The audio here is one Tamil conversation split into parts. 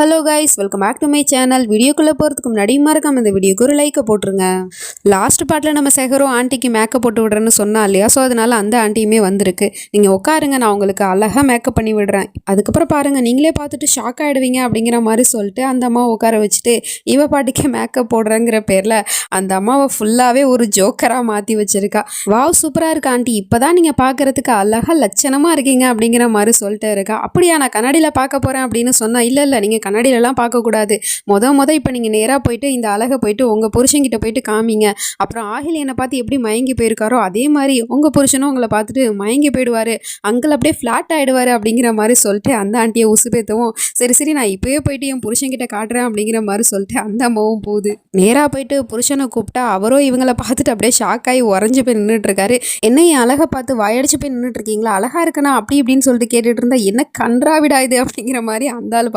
Hello guys welcome back to my channel வீடியோக்குள்ளே போகிறதுக்கு முன்னாடி மறக்காம இந்த வீடியோக்கு ஒரு லைக்கை போட்டுருங்க. லாஸ்ட் பாட்டில் நம்ம சேகரோ ஆண்டிக்கு மேக்கப் போட்டு விடுறேன்னு சொன்னா இல்லையா? ஸோ அதனால அந்த ஆண்டியுமே வந்திருக்கு. நீங்கள் உட்காருங்க நான் உங்களுக்கு அழகாக மேக்கப் பண்ணி விடுறேன். அதுக்கப்புறம் பாருங்கள் நீங்களே பார்த்துட்டு ஷாக் ஆகிடுவீங்க அப்படிங்கிற மாதிரி சொல்லிட்டு அந்த அம்மா உட்கார வச்சுட்டு இவ பாட்டிக்கு மேக்கப் போடுறேங்கிற பேரில் அந்த அம்மாவை ஃபுல்லாகவே ஒரு ஜோக்கராக மாற்றி வச்சுருக்கா. வாவ் சூப்பராக இருக்கு ஆண்டி இப்போ தான் நீங்கள் பார்க்குறதுக்கு அழகாக லட்சணமாக இருக்கீங்க அப்படிங்கிற மாதிரி சொல்லிட்டு இருக்கா. அப்படியா நான் கண்ணாடியில் பார்க்க போகிறேன் அப்படின்னு சொன்னால் இல்லை இல்லை நீங்கள் கண்ணாடியிலலாம் பார்க்கக்கூடாது. மொத மொத இப்போ நீங்கள் நேராக போயிட்டு இந்த அழகை போயிட்டு உங்கள் புருஷன்கிட்ட போயிட்டு காமிங்க. அப்புறம் ஆகில் என்னை பார்த்து எப்படி மயங்கி போயிருக்காரோ அதே மாதிரி உங்கள் புருஷனும் உங்களை பார்த்துட்டு மயங்கி போயிடுவார். அங்கிள் அப்படியே ஃப்ளாட் ஆகிடுவார் அப்படிங்கிற மாதிரி சொல்லிட்டு அந்த ஆண்டியை உசுபேத்தவும் சரி சரி நான் இப்போயே போயிட்டு என் புருஷன்கிட்ட காட்டுறேன் அப்படிங்கிற மாதிரி சொல்லிட்டு அந்த அம்மாவும் போகுது. நேராக போயிட்டு புருஷனை கூப்பிட்டா அவரோ இவங்களை பார்த்துட்டு அப்படியே ஷாக் ஆகி உறைஞ்சு போய் நின்றுட்டுருக்காரு என்ன என் அழகை பார்த்து வாயடிச்சு போய் நின்றுட்டுருக்கீங்களா அழகாக இருக்கணும் இருக்கனா அப்படி இப்படின்னு சொல்லிட்டு கேட்டுட்டு இருந்தா என்ன கன்றாவிடா இது? அப்படிங்கிற மாதிரி அந்த ஆள்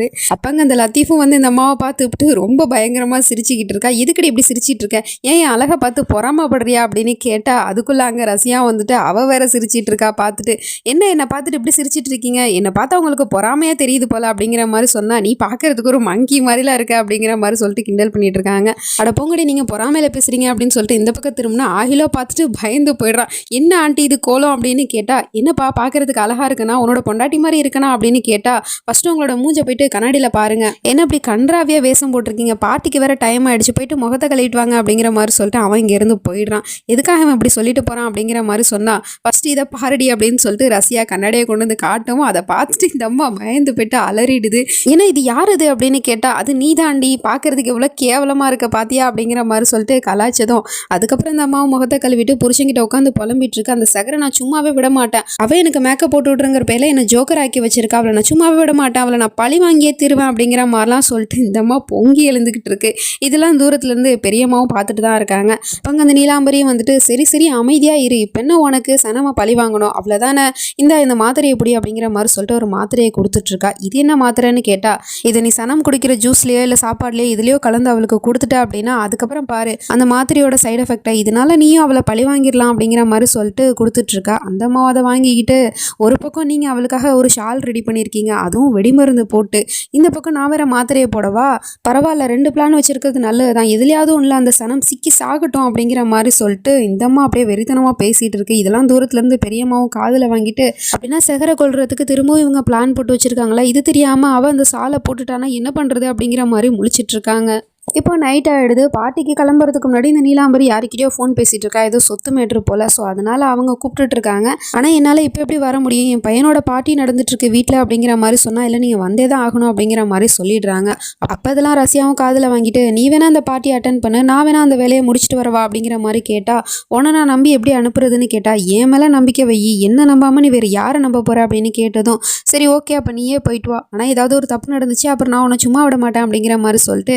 சொல்கிறாரு அப்பங்க அந்த லத்தீஃபும் வந்து இந்த அம்மாவை பார்த்துட்டு ரொம்ப பயங்கரமாக சிரிச்சுக்கிட்டு இருக்கா. இதுக்கடி இப்படி சிரிச்சிட்டு இருக்க? ஏன் அழகாக அழகை பார்த்து பொறாமப்படுறியா அப்படின்னு கேட்டால் அதுக்குள்ளே அங்கே ரசியா வந்துட்டு அவ வேற சிரிச்சிட்டு இருக்கா பார்த்துட்டு என்ன என்னை பார்த்துட்டு இப்படி சிரிச்சிட்டு இருக்கீங்க? என்னை பார்த்தா உங்களுக்கு பொறாமையாக தெரியுது போல அப்படிங்கிற மாதிரி சொன்னால் நீ பார்க்கறதுக்கு ஒரு மங்கி மாதிரிலாம் இருக்க அப்படிங்கிற மாதிரி சொல்லிட்டு கிண்டல் பண்ணிட்டு இருக்காங்க. அட போங்கடி நீங்கள் பொறாமையில் பேசுகிறீங்க அப்படின்னு சொல்லிட்டு இந்த பக்கம் திரும்பினா ஆகிலோ பார்த்துட்டு பயந்து போயிடுறான் என்ன ஆண்டி இது கோலம்? அப்படின்னு கேட்டால் என்னப்பா பார்க்கறதுக்கு அழகாக இருக்குன்னா உன்னோட பொண்டாட்டி மாதிரி இருக்கனா அப்படின்னு கேட்டால் ஃபஸ்ட்டு உங்களோட மூஞ்ச போயிட்டு கண்ணாடியில பாருங்க. என்ன இப்படி கன்றாவியாக வேஷம் போட்டிருக்கீங்க? பாட்டிக்கு வேற டைம் ஆயிடுச்சு. போயிட்டு முகத்தை கழுவிட்டு வாங்க அப்படிங்கிற மாதிரி சொல்லிட்டு அவன் இங்கேருந்து போயிடுறான். எதுக்காக அவன் இப்படி சொல்லிட்டு போறான்? அப்படிங்கிற மாதிரி சொன்னா ஃபர்ஸ்ட் இதை பாருடி அப்படின்னு சொல்லிட்டு ரசியா கண்ணாடியை கொண்டு வந்து காட்டவும் அதை பார்த்துட்டு இந்த அம்மா பயந்து போயிட்டு அலறிடுது. ஏன்னா இது யார் இது? அப்படின்னு கேட்டா அது நீ தாண்டி பார்க்கறதுக்கு எவ்வளோ கேவலமா இருக்க பாத்தியா? அப்படிங்கிற மாதிரி சொல்லிட்டு கலாய்ச்சதும் அதுக்கப்புறம் இந்த அம்மாவும் முகத்தை கழுவிட்டு புருஷன்கிட்ட உட்காந்து புலம்பிட்டு இருக்கு. அந்த சகரை நான் சும்மாவே விட மாட்டேன். அவன் எனக்கு மேக்கப் போட்டு விட்ருங்கிற பேர்ல என்ன ஜோக்கர் ஆக்கி வச்சிருக்கா. அவளை நான் சும்மாவே விட மாட்டேன். அவளை நான் பழி வாங்கியே தீருவேன் அப்படிங்கிற மாதிரிலாம் சொல்லிட்டு இந்தம்மா பொங்கி எழுந்துக்கிட்டு இருக்கு இதெல்லாம் தூரத்துலேருந்து பெரியம்மாவும் பார்த்துட்டு தான் இருக்காங்க. இப்போ அந்த நீலாம்பரியும் வந்துட்டு சரி சரி அமைதியாக இரு. இப்போ என்ன உனக்கு? சனமாக பழி வாங்கணும். அவ்வளோதானே இந்த இந்த மாத்திரை எப்படி? அப்படிங்கிற மாதிரி சொல்லிட்டு ஒரு மாத்திரையை கொடுத்துட்ருக்கா. இது என்ன மாத்திரைன்னு கேட்டால் இதை நீ சனம் குடிக்கிற ஜூஸ்லேயோ இல்லை சாப்பாடுலையோ இதுலேயோ கலந்து அவளுக்கு கொடுத்துட்ட அப்படின்னா அதுக்கப்புறம் பாரு அந்த மாத்திரையோட சைடு எஃபெக்டா இதனால நீயும் அவளை பழி வாங்கிடலாம் அப்படிங்கிற மாதிரி சொல்லிட்டு கொடுத்துட்ருக்கா. அந்த அம்மாவை அதை வாங்கிக்கிட்டு ஒரு பக்கம் நீங்கள் அவளுக்காக ஒரு ஷால் ரெடி பண்ணியிருக்கீங்க. அதுவும் வெடிமருந்து போட்டு இந்த பக்கம் நான் வேற மாத்திரையை போடவா? பரவாயில்ல ரெண்டு பிளான் வச்சுருக்கிறது நல்லது தான் எதுலையாவது ஒன்றில் அந்த சனம் சிக்கி சாகட்டும் அப்படிங்கிற மாதிரி சொல்லிட்டு இந்தம்மா அப்படியே வெறித்தனமாக பேசிகிட்டு இருக்கு. இதெல்லாம் தூரத்துலேருந்து பெரியம்மாவும் காதில் வாங்கிட்டு அப்படின்னா செகரை கொள்றதுக்கு திரும்பவும் இவங்க பிளான் போட்டு வச்சுருக்காங்களா? இது தெரியாமல் அவள் அந்த சாலை போட்டுட்டானா? என்ன பண்ணுறது அப்படிங்கிற மாதிரி முழிச்சிட்ருக்காங்க இப்போ நைட் ஆகிடுது பாட்டிக்கு கிளம்புறதுக்கு முன்னாடி இந்த நீலாம்பரி யாருக்கிட்டயோ ஃபோன் பேசிகிட்டு இருக்கா? ஏதோ சொத்து மேட்ரு போல். ஸோ அதனால் அவங்க கூப்பிட்டுட்ருக்காங்க ஆனால் என்னால் இப்போ எப்படி வர முடியும்? என் பையனோட பாட்டி நடந்துட்டுருக்கு வீட்டில் அப்படிங்கிற மாதிரி சொன்னால் இல்லை நீங்கள் வந்தே தான் ஆகணும் அப்படிங்கிற மாதிரி சொல்லிடுறாங்க. அப்போ இதெல்லாம் ரசியாவும் காதில் வாங்கிட்டு நீ வேணால் அந்த பாட்டி அட்டன் பண்ணு. நான் வேணால் அந்த வேலையை முடிச்சுட்டு வரவா அப்படிங்கிற மாதிரி கேட்டால் உன நான் நம்பி எப்படி அனுப்புறதுன்னு கேட்டால் என் மேலே நம்பிக்கை வை. என்ன நம்பாமல் நீ வேறு யாரை நம்ப போகிற அப்படின்னு கேட்டதும் சரி ஓகே அப்போ நீயே போயிட்டு வா. ஆனால் ஏதாவது ஒரு தப்பு நடந்துச்சு அப்புறம் நான் உன்னை சும்மா விட மாட்டேன் அப்படிங்கிற மாதிரி சொல்லிட்டு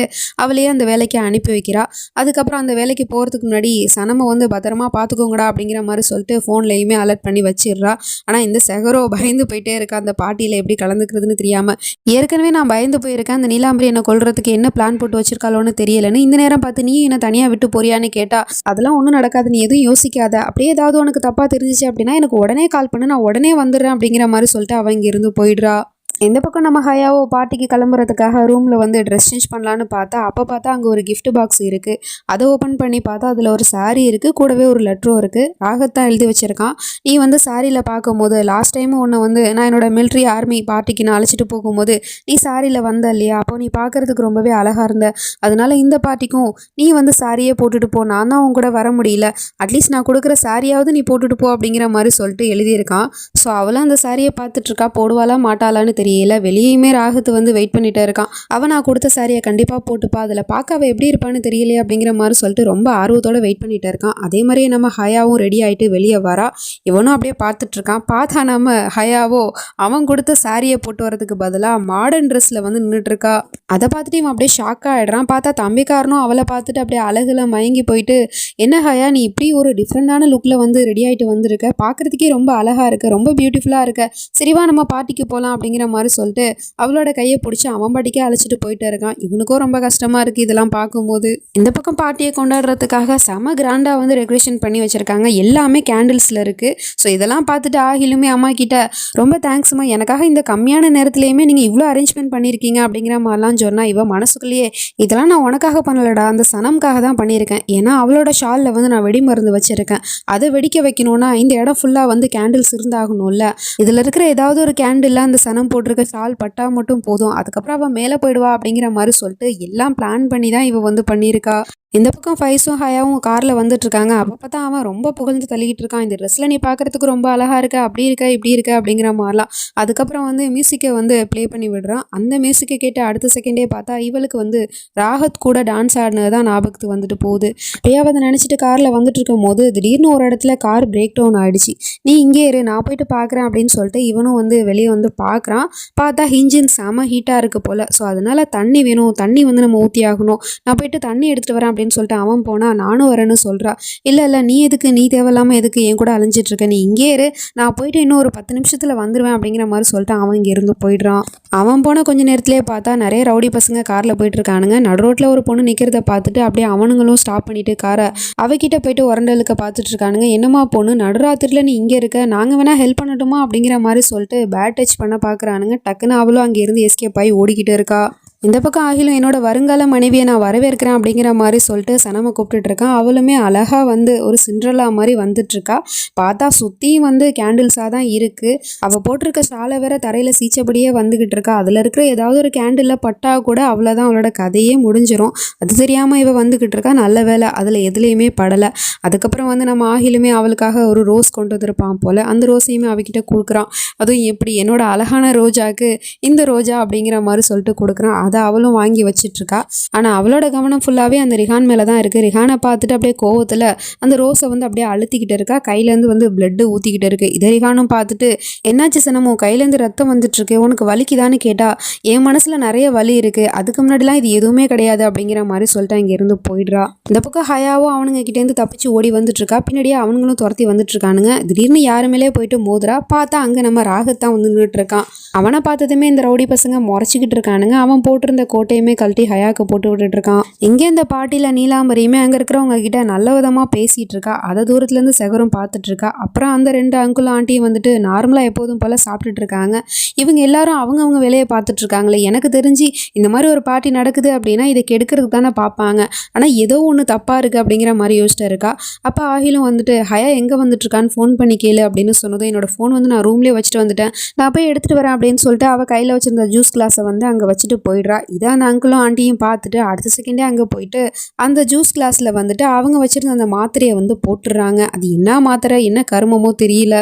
அவளையே அந்த வேலைக்கு அனுப்பி வைக்கிறா. அதுக்கப்புறம் அந்த வேலைக்கு போகிறதுக்கு முன்னாடி சனமை வந்து பத்திரமா பார்த்துக்கோங்கடா அப்படிங்கிற மாதிரி சொல்லிட்டு ஃபோன்லையுமே அலர்ட் பண்ணி வச்சிடுறா. ஆனால் இந்த செகரோ பயந்து போயிட்டே இருக்கா. அந்த பாட்டியில் எப்படி கலந்துக்கிறதுன்னு தெரியாமல் ஏற்கனவே நான் பயந்து போயிருக்கேன். அந்த நீலாம்பரி என்னை கொள்றதுக்கு என்ன பிளான் போட்டு வச்சிருக்காளோன்னு தெரியலன்னு இந்த நேரம் பார்த்து நீ என்னை தனியாக விட்டு போறியான்னு கேட்டா அதெல்லாம் ஒன்றும் நடக்காது. நீ எதுவும் யோசிக்காத. அப்படியே ஏதாவது உனக்கு தப்பாக தெரிஞ்சிச்சு அப்படின்னா எனக்கு உடனே கால் பண்ணு. நான் உடனே வந்துடுறேன் அப்படிங்கிற மாதிரி சொல்லிட்டு அவன் இங்கிருந்து போயிடுறா. இந்த பக்கம் நம்ம ஹயாவோ பாட்டிக்கு கிளம்புறதுக்காக ரூமில் வந்து ட்ரெஸ் சேஞ்ச் பண்ணலான்னு பார்த்தா அப்போ பார்த்தா அங்கே ஒரு கிஃப்ட் பாக்ஸ் இருக்குது அதை ஓப்பன் பண்ணி பார்த்தா அதில் ஒரு சாரீ இருக்குது கூடவே ஒரு லெட்டரும் இருக்குது ராகத்தான் எழுதி வச்சுருக்கான். நீ வந்து சாரியில் பார்க்கும்போது லாஸ்ட் டைம் உன்னை வந்து நான் என்னோட மிலிட்ரி ஆர்மி பார்ட்டிக்கு நான் அழைச்சிட்டு போகும்போது நீ சாரியில் வந்த இல்லையா? அப்போ நீ பார்க்கறதுக்கு ரொம்பவே அழகாக இருந்த. அதனால் இந்த பார்ட்டிக்கும் நீ வந்து சாரியே போட்டுட்டு போ. நான் தான் உன் கூட வர முடியல. அட்லீஸ்ட் நான் கொடுக்குற சாரியாவது நீ போட்டுட்டு போ அப்படிங்கிற மாதிரி சொல்லிட்டு எழுதியிருக்கான். ஸோ அவளும் அந்த சாரியை பார்த்துட்ருக்கா போடுவாளா மாட்டாளான்னு தெரியும் முடியல வெளியுமே ராகத்து வந்து வெயிட் பண்ணிகிட்டே இருக்கான். அவன் நான் கொடுத்த சாரியை கண்டிப்பாக போட்டுப்பா. அதில் பார்க்க அவள் எப்படி இருப்பான்னு தெரியலையே அப்படிங்கிற மாதிரி சொல்லிட்டு ரொம்ப ஆர்வத்தோட வெயிட் பண்ணிகிட்டே இருக்கான். அதே மாதிரியே நம்ம ஹயாவும் ரெடி ஆகிட்டு வெளியே வரா. இவனும் அப்படியே பார்த்துட்ருக்கான் பார்த்தா நம்ம ஹயாவோ அவன் கொடுத்த சாரியை போட்டு வரதுக்கு பதிலாக மாடர்ன் ட்ரெஸ்ஸில் வந்து நின்றுட்டுருக்கா அதை பார்த்துட்டு இவன் அப்படியே ஷாக் ஆகிடுறான் பார்த்தா தம்பிக்காரனும் அவளை பார்த்துட்டு அப்படியே அழகில் மயங்கி போயிட்டு என்ன ஹயா நீ இப்படி ஒரு டிஃப்ரெண்டான லுக்கில் வந்து ரெடி ஆகிட்டு வந்திருக்க? பார்க்குறதுக்கே ரொம்ப அழகாக இருக்க. ரொம்ப பியூட்டிஃபுல்லாக இருக்க. சரிவா நம்ம பார்ட்டிக்கு போகலாம் அப்படிங்கிற மாதிரி சொல்லிட்டு அவளோட கையை பிடிச்சி அவன் படிக்க அழைச்சிட்டு போயிட்டு இருக்கான். இவனுக்கும் ரொம்ப கஷ்டமாக இருக்குது இதெல்லாம் பார்க்கும்போது. இந்த பக்கம் பார்ட்டியை கொண்டாடுறதுக்காக செம கிராண்டாக வந்து டெக்கரேஷன் பண்ணி வச்சுருக்காங்க. எல்லாமே கேண்டில்ஸில் இருக்குது ஸோ இதெல்லாம் பார்த்துட்டு ஆகிலுமே அம்மா கிட்ட ரொம்ப தேங்க்ஸ்மா எனக்காக இந்த கம்மியான நேரத்துலையுமே நீங்கள் இவ்வளோ அரேஞ்ச்மெண்ட் பண்ணியிருக்கீங்க அப்படிங்கிற மாதிரிலாம் சொன்னால் இவன் மனசுக்குள்ளேயே இதெல்லாம் நான் உனக்காக பண்ணலடா. அந்த சனம்காக தான் பண்ணியிருக்கேன். ஏன்னா அவளோட ஷாலில் வந்து நான் வெடி மருந்து வச்சுருக்கேன். அதை வெடிக்க வைக்கணும்னா இந்த இடம் ஃபுல்லாக வந்து கேண்டில்ஸ் இருந்தாகணும்ல. இதில் இருக்கிற ஏதாவது ஒரு கேண்டில் அந்த சனம் போட்டு போட்டிருக்க ஷால் பட்டா மட்டும் போதும். அதுக்கப்புறம் அவள் மேலே போயிடுவா அப்படிங்கிற மாதிரி சொல்லிட்டு எல்லாம் பிளான் பண்ணி தான் இவள் வந்து பண்ணியிருக்கா. இந்த பக்கம் ஃபைஸும் ஹயாவும் காரில் வந்துட்டுருக்காங்க அப்போ தான் அவன் ரொம்ப புகழ்ந்து தள்ளிக்கிட்டு இருக்கான். இந்த ட்ரெஸ்ஸில் நீ பார்க்கறதுக்கு ரொம்ப அழகாக இருக்க அப்படி இருக்க இப்படி இருக்க அப்படிங்கிற மாதிரிலாம். அதுக்கப்புறம் வந்து மியூசிக்கை வந்து ப்ளே பண்ணி விடுறான். அந்த மியூசிக்கை கேட்டு அடுத்த செகண்டே பார்த்தா இவளுக்கு வந்து ராகத் கூட டான்ஸ் ஆடினது தான் ஞாபகத்துக்கு வந்துட்டு போகுது. அப்படியே அதை நினச்சிட்டு காரில் வந்துட்டு இருக்கும் போது திடீர்னு ஒரு இடத்துல கார் பிரேக் டவுன் ஆகிடுச்சு நீ இங்கே இரு நான் போயிட்டு பார்க்குறேன் அப்படின்னு சொல்லிட்டு இவனும் வந்து வெளியே வந்து பார்க்குறான் பார்த்தா இன்ஜின் செம ஹீட்டாக இருக்கு போல். ஸோ அதனால தண்ணி வேணும். தண்ணி வந்து நம்ம ஊற்றி ஆகணும். நான் போயிட்டு தண்ணி எடுத்துகிட்டு வரேன் அப்படின்னு அப்படின்னு சொல்லிட்டு அவன் போனால் நானும் வரேன்னு சொல்கிறா இல்லை இல்லை நீ எதுக்கு? நீ தேவையில்லாமல் எதுக்கு என் கூட அலைஞ்சிட்ருக்க நீ இங்கே இரு. நான் போயிட்டு இன்னும் ஒரு பத்து நிமிஷத்தில் வந்துடுவேன் அப்படிங்கிற மாதிரி சொல்லிட்டு அவன் இங்கே இருந்து போயிடுறான். அவன் போன கொஞ்ச நேரத்துலேயே பார்த்தா நிறைய ரவுடி பசங்க காரில் போயிட்டுருக்கானுங்க நடு ரோட்டில் ஒரு பொண்ணு நிற்கிறத பார்த்துட்டு அப்படியே அவனுங்களும் ஸ்டாப் பண்ணிட்டு காரை அவகிட்ட போயிட்டு உரண்டலுக்க பார்த்துட்டு இருக்கானுங்க. என்னம்மா பொண்ணு? நடுராத்திரியில் நீ இங்கே இருக்க. நாங்கள் வேணால் ஹெல்ப் பண்ணட்டுமா? அப்படிங்கிற மாதிரி சொல்லிட்டு பேட் டச் பண்ண பார்க்குறானுங்க டக்குன்னு அவளும் அங்கே இருந்து எஸ்கேப் ஆகி ஓடிக்கிட்டு இருக்கா. இந்த பக்கம் ஆகிலும் என்னோட வருங்கால மனைவியை நான் வரவேற்கிறேன் அப்படிங்கிற மாதிரி சொல்லிட்டு சனமை கூப்பிட்டுட்ருக்கான் அவளுமே அழகாக வந்து ஒரு சிண்ட்ரலா மாதிரி வந்துட்டுருக்கா. பார்த்தா சுற்றியும் வந்து கேண்டில்ஸாக தான் இருக்குது அவள் போட்டிருக்க சாலை வேற தரையில் சீச்சபடியே வந்துக்கிட்டு இருக்கா. அதில் இருக்கிற ஏதாவது ஒரு கேண்டிலில் பட்டா கூட அவ்வளோதான் அவளோட கதையே முடிஞ்சிடும் அது தெரியாமல் இவள் வந்துக்கிட்டு இருக்கா. நல்ல வேலை அதில் எதுலேயுமே படலை. அதுக்கப்புறம் வந்து நம்ம ஆகிலுமே அவளுக்காக ஒரு ரோஸ் கொண்டு வந்திருப்பான் போல். அந்த ரோஸையுமே அவகிட்ட கொடுக்குறான். அதுவும் எப்படி என்னோட அழகான ரோஜாக்கு இந்த ரோஜா அப்படிங்கிற மாதிரி சொல்லிட்டு கொடுக்குறான். அது அதை அவளும் வாங்கி வச்சிட்ருக்கா. ஆனால் அவளோட கவனம் ஃபுல்லாகவே அந்த ரிஹான் மேலே தான் இருக்குது ரிஹானை பார்த்துட்டு அப்படியே கோவத்தில் அந்த ரோஸை வந்து அப்படியே அழுத்திக்கிட்டு இருக்கா. கையிலேருந்து வந்து பிளட்டு ஊற்றிக்கிட்டு இருக்கு. இதை ரிஹானும் பார்த்துட்டு என்னாச்சு சனமோ? கையிலேருந்து ரத்தம் வந்துட்டுருக்கு உனக்கு வலிக்குதான்னு கேட்டால் என் மனசில் நிறைய வலி இருக்குது அதுக்கு முன்னாடிலாம் இது எதுவுமே கிடையாது அப்படிங்கிற மாதிரி சொல்லிட்டு. இங்கேருந்து போயிடுறா. இந்த பக்கம் ஹயாவும் அவனுங்க கிட்டேருந்து தப்பிச்சு ஓடி வந்துட்டு இருக்கா பின்னாடியே அவனுங்களும் துரத்தி வந்துட்டுருக்கானுங்க திடீர்னு யாருமேலே போயிட்டு மோதுறா. பார்த்தா அங்கே நம்ம ராகத்தான் வந்து நின்றுட்டு இருக்கான் அவனை பார்த்ததுமே இந்த ரவுடி பசங்க முறைச்சிக்கிட்டு இருக்கானுங்க. அவன் போட்டு போட்டிருந்த கோட்டையுமே கழட்டி ஹயாக்கு போட்டு விட்டுட்டு இருக்கான் இங்கே இந்த பாட்டியில் நீலாம்பரியுமே அங்கே இருக்கிறவங்க கிட்ட நல்ல விதமாக பேசிகிட்டு இருக்கா அதை தூரத்துலேருந்து செகரும் பார்த்துட்டு இருக்கா அப்புறம் அந்த ரெண்டு அங்குள் ஆண்டியும் வந்துட்டு நார்மலாக எப்போதும் போல் சாப்பிட்டுட்டு இருக்காங்க இவங்க எல்லாரும் அவங்கவுங்க வேலையை பார்த்துட்டு இருக்காங்களே எனக்கு தெரிஞ்சு இந்த மாதிரி ஒரு பாட்டி நடக்குது அப்படின்னா இதை கெடுக்கிறதுக்கு தானே பார்ப்பாங்க. ஆனால் ஏதோ ஒன்று தப்பாக இருக்குது அப்படிங்கிற மாதிரி யோசிச்சுட்டு இருக்கா. அப்போ ஆகிலும் வந்துட்டு ஹயா எங்கே வந்துட்டு இருக்கான்னு ஃபோன் பண்ணி கேளு அப்படின்னு சொன்னதும் என்னோடய ஃபோன் வந்து நான் ரூம்லேயே வச்சுட்டு வந்துட்டேன். நான் போய் எடுத்துகிட்டு வரேன் அப்படின்னு சொல்லிட்டு அவள் கையில் வச்சுருந்த ஜூஸ் கிளாஸை வந்து அங்கே வச்சுட்டு போயிடுறா. இதான் அந்த அங்கிளும் ஆண்டியும் பார்த்துட்டு அடுத்த செகண்டே அங்கே போயிட்டு அந்த ஜூஸ் கிளாஸில் வந்துட்டு அவங்க வச்சிருந்த அந்த மாத்திரையை வந்து போட்டுடுறாங்க. அது என்ன மாத்திரை என்ன கருமமோ தெரியல.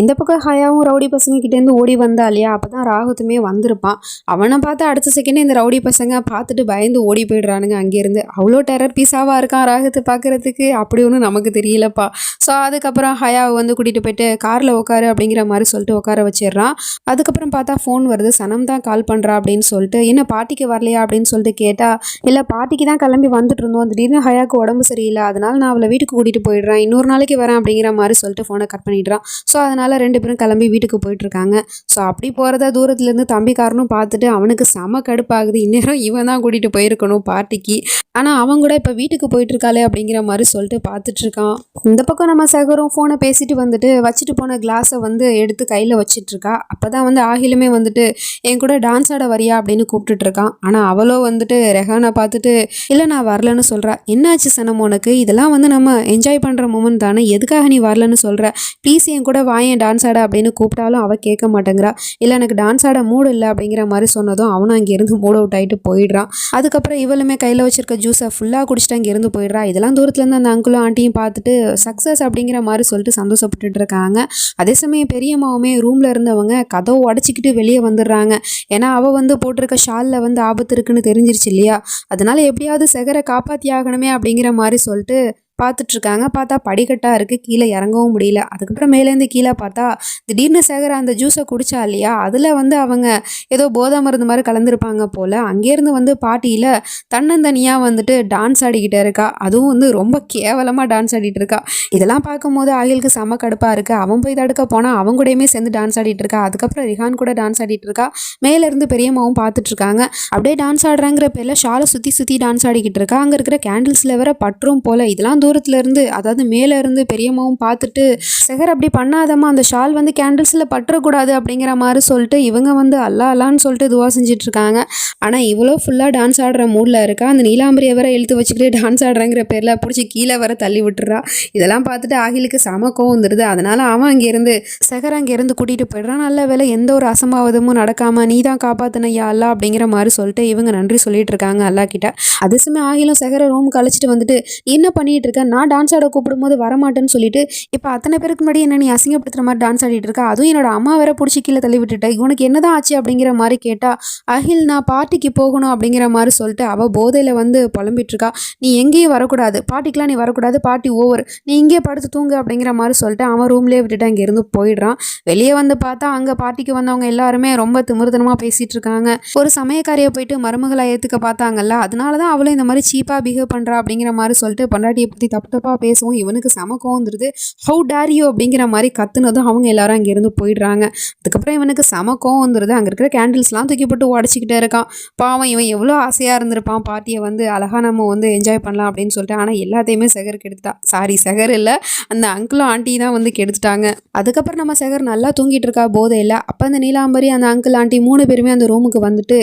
எந்த பக்கம் ஹயாவும் ரவுடி பசங்க கிட்டேருந்து ஓடி வந்தா இல்லையா? அப்போ தான் ராகுத்துமே வந்திருப்பான். அவனை பார்த்து அடுத்த செகண்டே இந்த ரவுடி பசங்க பார்த்துட்டு பயந்து ஓடி போயிடுறானுங்க அங்கேருந்து அவ்வளோ டெரர் பீஸாவாக இருக்கான் ராகத்தை பார்க்குறதுக்கு? அப்படி ஒன்றும் நமக்கு தெரியலப்பா. ஸோ அதுக்கப்புறம் ஹயாவை வந்து கூட்டிகிட்டு போயிட்டு காரில் உட்காரு அப்படிங்கிற மாதிரி சொல்லிட்டு உட்கார வச்சிடுறான். அதுக்கப்புறம் பார்த்தா ஃபோன் வருது. சனம் தான் கால் பண்ணுறா அப்படின்னு சொல்லிட்டு என்ன பாட்டிக்கு வரலையா அப்படின்னு சொல்லிட்டு கேட்டால் இல்லை பாட்டிக்கு தான் கிளம்பி வந்துட்டு இருந்தோம். திடீர்னு ஹயாக்கு உடம்பு சரியில்லை. அதனால் நான் அவளை வீட்டுக்கு கூட்டிகிட்டு போயிடுறேன். இன்னொரு நாளைக்கு வரேன் அப்படிங்கிற மாதிரி சொல்லிட்டு ஃபோனை கட் பண்ணிடுறான். ஸோ அதனால் ரெண்டு பேரும் கிளம்பி வீட்டுக்கு போயிட்டுருக்காங்க. ஸோ அப்படி போகிறத தூரத்துலேருந்து தம்பிக்காரனும் பார்த்துட்டு அவனுக்கு செம கடுப்பாகுது. இந்நேரம் இவன் தான் கூட்டிகிட்டு போயிருக்கணும் பாட்டிக்கு. ஆனால் அவன் கூட இப்போ வீட்டுக்கு போயிட்டுருக்காளே அப்படிங்கிற மாதிரி சொல்லிட்டு பார்த்துட்ருக்கான் இந்த பக்கம் நம்ம சகரும் ஃபோனை பேசிட்டு வந்துட்டு வச்சுட்டு போன கிளாஸை வந்து எடுத்து கையில் வச்சிட்ருக்கா அப்போ தான் வந்து ஆகிலுமே வந்துட்டு என் கூட டான்ஸ் ஆட வரியா? அப்படின்னு கூப்பிட்டுட்ருக்கான் இருக்கான். ஆனால் அவளோ வந்துட்டு ரெஹானை பார்த்துட்டு இல்லை நான் வரலன்னு சொல்கிறா என்னாச்சு சனம் உனக்கு? இதெல்லாம் வந்து நம்ம என்ஜாய் பண்ணுற மூமெண்ட் தானே. எதுக்காக நீ வரலன்னு சொல்கிற ப்ளீஸ் என் கூட வாயன் டான்ஸ் ஆட அப்படின்னு கூப்பிட்டாலும் அவள் கேட்க மாட்டேங்கிறா. இல்லை எனக்கு டான்ஸ் ஆட மூடு இல்லை அப்படிங்கிற மாதிரி சொன்னதும் அவனும் அங்கேருந்து மூட் அவுட் ஆகிட்டு போயிடுறான். அதுக்கப்புறம் இவளுமே கையில் வச்சிருக்க ஜூஸை ஃபுல்லாக குடிச்சிட்டு அங்கேருந்து போயிடுறா. இதெல்லாம் தூரத்துலேருந்து அந்த அங்கிளும் ஆண்டியும் பார்த்துட்டு சக்ஸஸ் அப்படிங்கிற மாதிரி சொல்லிட்டு சந்தோஷப்பட்டுட்டு இருக்காங்க. அதே சமயம் பெரியம்மாவுமே ரூமில் இருந்தவங்க கதவை உடச்சிக்கிட்டு வெளியே வந்துடுறாங்க. ஏன்னா அவள் வந்து போட்டிருக்க ஷாலில் வந்து ஆபத்து இருக்குன்னு தெரிஞ்சிருச்சு இல்லையா? அதனால் எப்படியாவது செகரை காப்பாற்றி ஆகணுமே அப்படிங்கிற மாதிரி சொல்லிட்டு பார்த்துட்ருக்காங்க பார்த்தா படிக்கட்டாக இருக்குது கீழே இறங்கவும் முடியல. அதுக்கப்புறம் மேலேருந்து கீழே பார்த்தா திடீர்னு சேகர் அந்த ஜூஸை குடித்தா இல்லையா? அதில் வந்து அவங்க ஏதோ போதை மருந்து மாதிரி கலந்துருப்பாங்க போல். அங்கேருந்து வந்து பாட்டியில் தன்னந்தனியாக வந்துட்டு டான்ஸ் ஆடிக்கிட்டே இருக்கா. அதுவும் வந்து ரொம்ப கேவலமாக டான்ஸ் ஆடிட்டு இருக்கா. இதெல்லாம் பார்க்கும்போது ஆகிலுக்கு செம கடுப்பாக இருக்குது அவன் போய் தடுக்க போனால் அவங்க கூடயுமே சேர்ந்து டான்ஸ் ஆடிட்டு இருக்கா. அதுக்கப்புறம் ரிஹான் கூட டான்ஸ் ஆடிட்டு இருக்கா. மேலேருந்து பெரியம்மாவும் பார்த்துட்ருக்காங்க அப்படியே டான்ஸ் ஆடுறாங்கிற பேரில் ஷாலை சுற்றி சுற்றி டான்ஸ் ஆடிக்கிட்டு இருக்கா. அங்கே இருக்கிற கேண்டில்ஸில் வேற பற்றும் போல். இதெல்லாம் தூரத்துல இருந்து அதாவது மேலே இருந்து பெரியம்மாவும் பார்த்துட்டு செகர் அப்படி பண்ணாதம்மா. அந்த ஷால் வந்து கேண்டில்ஸில் பற்றக்கூடாது அப்படிங்கிற மாதிரி சொல்லிட்டு இவங்க வந்து அல்லா அல்லான்னு சொல்லிட்டு துவா செஞ்சுட்டு இருக்காங்க ஆனால் இவ்வளோ ஃபுல்லாக டான்ஸ் ஆடுற மூடில் இருக்கா? அந்த நீலாம்பரியை வர இழுத்து வச்சுக்கிட்டு டான்ஸ் ஆடுறங்கிற பேரில் பிடிச்சி கீழே வர தள்ளி விட்டுறா. இதெல்லாம் பார்த்துட்டு ஆகிலுக்கு செம கோவம் வந்துடுது அதனால அவன் அங்கேருந்து செகர் அங்கேருந்து கூட்டிகிட்டு போயிடுறான் நல்ல வேலை எந்த ஒரு அசம்பாவிதமும் நடக்காமல் நீ தான் காப்பாத்தினையா அல்லா அப்படிங்கிற மாதிரி சொல்லிட்டு இவங்க நன்றி சொல்லிட்டு இருக்காங்க அல்லா கிட்ட. சமயம் ஆகிலும் செகரை ரூமுக்கு கழிச்சிட்டு வந்துட்டு என்ன பண்ணிட்டு இருக்க நான் டான்ஸ் ஆட கூப்பிடும்போது வரமாட்டேன்னு சொல்லிட்டு இப்போ அத்தனை பேருக்கு முன்னாடி என்ன நீ அசிங்கப்படுத்துற மாதிரி டான்ஸ் ஆடிட்டு இருக்கா? அதுவும் என்னோட அம்மா வேற பிடிச்சி கீழே தள்ளி விட்டுட்டேன் உனக்கு என்னதான் ஆச்சு அப்படிங்கிற மாதிரி கேட்டா அகில் நான் பார்ட்டிக்கு போகணும் அப்படிங்கிற மாதிரி சொல்லிட்டு அவள் போதையில் வந்து புலம்பிட்டு இருக்கா. நீ எங்கேயும் வரக்கூடாது. பார்ட்டிக்கெலாம் நீ வரக்கூடாது. பார்ட்டி ஓவர் நீ இங்கேயே படுத்து தூங்கு அப்படிங்கிற மாதிரி சொல்லிட்டு அவன் ரூம்லேயே விட்டுட்டு அங்கேருந்து போயிடுறான். வெளியே வந்து பார்த்தா அங்கே பார்ட்டிக்கு வந்தவங்க எல்லாருமே ரொம்ப திமிர்தனமாக பேசிகிட்டு இருக்காங்க. ஒரு சமயக்காரியை போயிட்டு மருமகளை ஏற்றுக்க பார்த்தாங்கல்ல அதனால தான் அவளும் இந்த மாதிரி சீப்பாக பிஹேவ் பண்ணுறா அப்படிங்கிற மாதிரி சொல்லிட்டு பொண்டாட்டியை பற்றி தப்பு தப்பாக பேசவும் இவனுக்கு செம கோவம் வந்துடுது ஹவு டேர் யூ அப்படிங்கிற மாதிரி கத்துனதும் அவங்க எல்லாரும் அங்கேருந்து போயிடுறாங்க. அதுக்கப்புறம் இவனுக்கு செம கோவம் வந்துடுது அங்கே இருக்கிற கேண்டில்ஸ்லாம் தூக்கி போட்டு உடச்சிக்கிட்டே இருக்கான். பாவம் இவன் எவ்வளோ ஆசையாக இருந்திருப்பான். பார்ட்டியை வந்து அழகாக நம்ம வந்து என்ஜாய் பண்ணலாம் அப்படின்னு சொல்லிட்டு ஆனால் எல்லாத்தையுமே செகர் கெடுத்துட்டா. சாரி செகர் இல்லை. அந்த அங்கிளும் ஆண்டி தான் வந்து கெடுத்துட்டாங்க. அதுக்கப்புறம் நம்ம செகர் நல்லா தூங்கிட்டு இருக்கா? போதையில் அப்போ அந்த நீலாம்பரி அந்த அங்கிள் ஆண்டி மூணு பேருமே அந்த ரூமுக்கு வந்துட்டு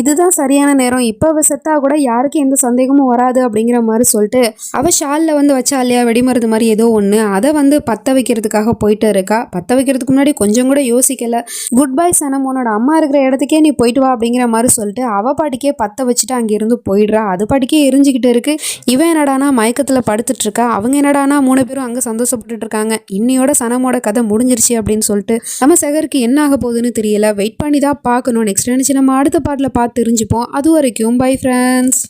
இதுதான் சரியான நேரம். இப்போ அவள் செத்தா கூட யாருக்கும் எந்த சந்தேகமும் வராது. அப்படிங்கிற மாதிரி சொல்லிட்டு அவள் ஷால் காலில் வந்து வச்சா இல்லையா வெடிமருந்து மாதிரி ஏதோ ஒன்று அதை வந்து பற்ற வைக்கிறதுக்காக போயிட்டு இருக்கா? பற்ற வைக்கிறதுக்கு முன்னாடி கொஞ்சம் கூட யோசிக்கலை. குட் பை சனம் உன்னோட அம்மா இருக்கிற இடத்துக்கே நீ போயிட்டு வா அப்படிங்கிற மாதிரி சொல்லிட்டு அவ பாட்டிக்கே பற்ற வச்சுட்டு அங்கேருந்து போயிடுறா. அது பாட்டிக்கே எரிஞ்சிக்கிட்டு இருக்கு. இவன் என்னடானா மயக்கத்தில் படுத்துட்டு இருக்கா. அவங்க என்னடானா மூணு பேரும் அங்கே சந்தோஷப்பட்டுட்டு இருக்காங்க. இன்னையோட சனமோட கதை முடிஞ்சிருச்சு அப்படின்னு சொல்லிட்டு நம்ம செகருக்கு என்ன ஆக போகுதுன்னு தெரியல. வெயிட் பண்ணி தான் பார்க்கணும். நெக்ஸ்ட் நினச்சி நம்ம அடுத்த பாட்டில் பார்த்து தெரிஞ்சுப்போம். அது வரைக்கும் பை ஃப்ரெண்ட்ஸ்